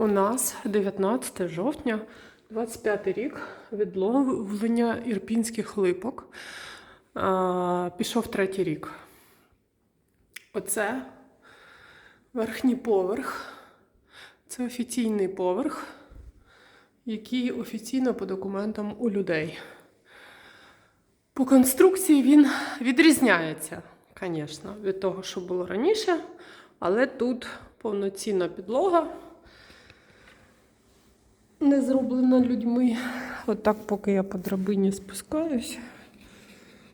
У нас 19 жовтня, 25 рік, відловлення ірпінських липок. Пішов третій рік. Оце верхній поверх. Це офіційний поверх, який офіційно по документам у людей. По конструкції він відрізняється, звісно, від того, що було раніше, але тут повноцінна підлога не зроблена людьми. От поки я по драбині спускаюсь.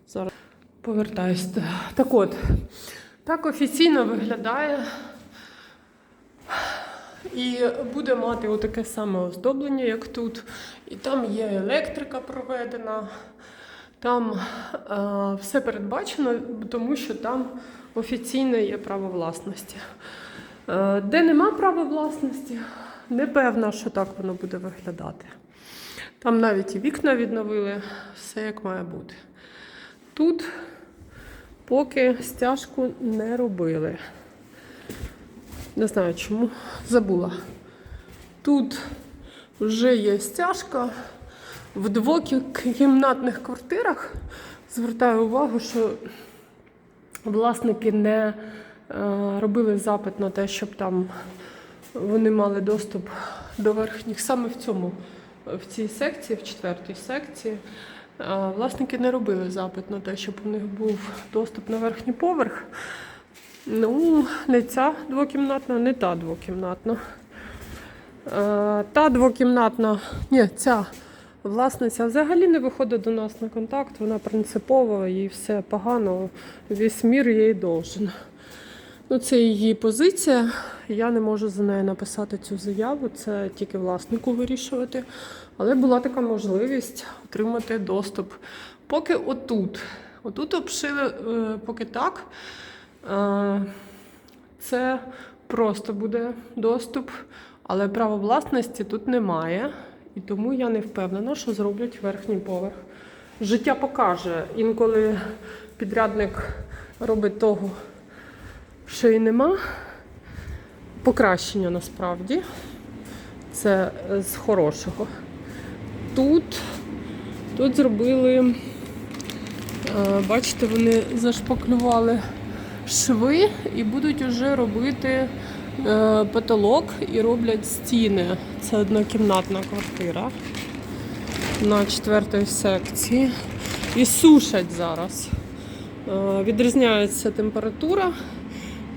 Зараз повертаюсь. Так от, так офіційно виглядає. І буде мати отаке саме оздоблення, як тут. І там є електрика проведена. Там е, все передбачено, тому що там офіційне є право власності. Е, де нема права власності, не певна, що так воно буде виглядати. Там навіть і вікна відновили, все як має бути. Тут поки стяжку не робили. Не знаю чому, забула. Тут вже є стяжка. В двокімнатних квартирах звертаю увагу, що власники не е, робили запит на те, щоб там вони мали доступ до верхніх. Саме в цьому, в цій секції, в четвертій секції, власники не робили запит на те, щоб у них був доступ на верхній поверх. Ну, не ця двокімнатна, не та двокімнатна. Та двокімнатна, ні, ця власниця взагалі не виходить до нас на контакт, вона принципова, їй все погано, весь мір їй должен. Ну, це її позиція. Я не можу за нею написати цю заяву, це тільки власнику вирішувати. Але була така можливість отримати доступ. Поки отут. Отут обшили е, поки так. Е, Це просто буде доступ, але права власності тут немає. І тому я не впевнена, що зроблять верхній поверх. Життя покаже. Інколи підрядник робить того, що і нема. Покращення насправді. Це з хорошого. Тут, тут зробили, е, бачите, вони зашпаклювали шви і будуть вже робити е, потолок і роблять стіни. Це однокімнатна квартира на четвертій секції. І сушать зараз. Е, Відрізняється температура,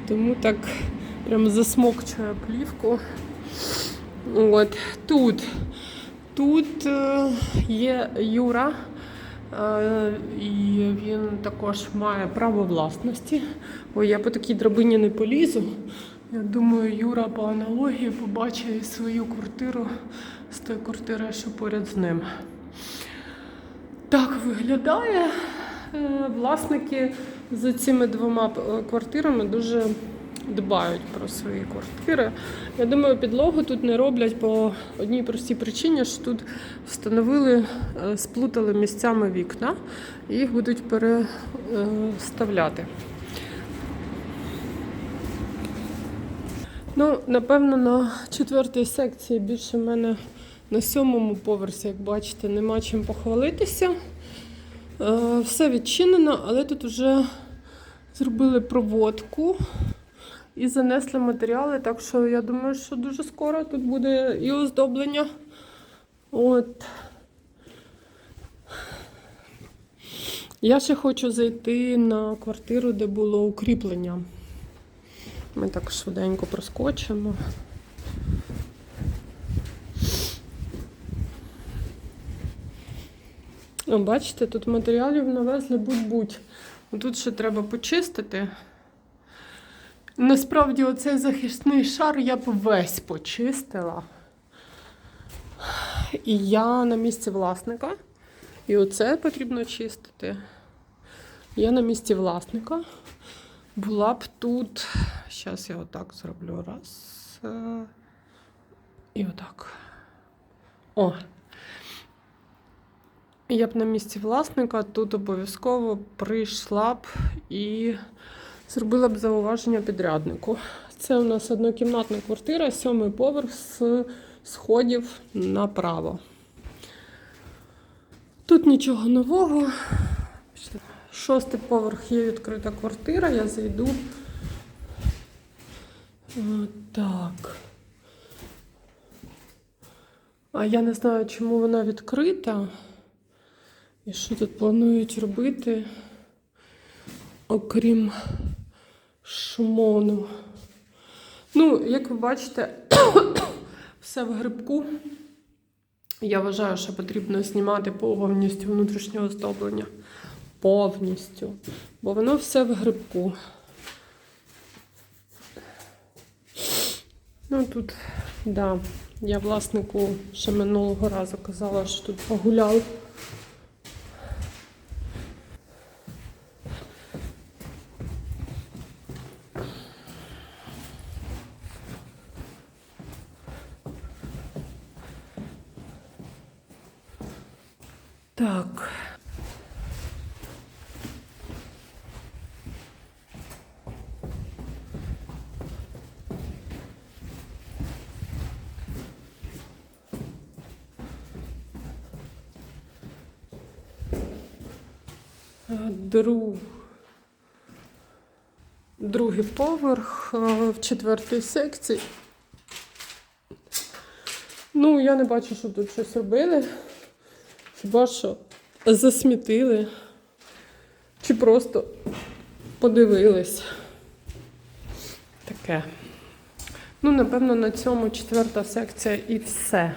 тому так прям засмокчує плівку. От тут. Тут е, є Юра, е, і він також має право власності. Ой, я по такій драбині не полізу. Я думаю, Юра по аналогії побачить свою квартиру з тої квартири, що поряд з ним. Так виглядає. Е, Власники за цими двома е, квартирами дуже дбають про свої квартири. Я думаю, підлогу тут не роблять по одній простій причині, що тут встановили, е, сплутали місцями вікна і їх будуть переставляти. Ну, напевно, на четвертій секції більше в мене на сьомому поверсі, як бачите, нема чим похвалитися. Е, Все відчинено, але тут вже зробили проводку і занесли матеріали, так що я думаю, що дуже скоро тут буде і оздоблення. От. Я ще хочу зайти на квартиру, де було укріплення. Ми так швиденько проскочимо. О, бачите, тут матеріалів навезли будь-будь. Тут ще треба почистити. Насправді, оцей захисний шар я б весь почистила. І я на місці власника. І оце потрібно чистити. Я на місці власника. Була б тут. Зараз я отак зроблю. Раз. е, І отак. О. Я б на місці власника тут обов'язково прийшла б і зробила б зауваження підряднику. Це у нас однокімнатна квартира, сьомий поверх з сходів направо. Тут нічого нового. Шостий поверх є відкрита квартира, я зайду. Так. А я не знаю, чому вона відкрита. І що тут планують робити, окрім шмону. Ну, як ви бачите, все в грибку. Я вважаю, що потрібно знімати повністю внутрішнє оздоблення. Повністю. Бо воно все в грибку. Ну тут, да, я власнику ще минулого разу казала, що тут погуляв. Так. Друг... Другий поверх е, в четвертій секції. Ну, я не бачу, що тут щось робили. Хіба що засмітили. Чи просто подивились. Таке. Ну, напевно, на цьому четверта секція і все.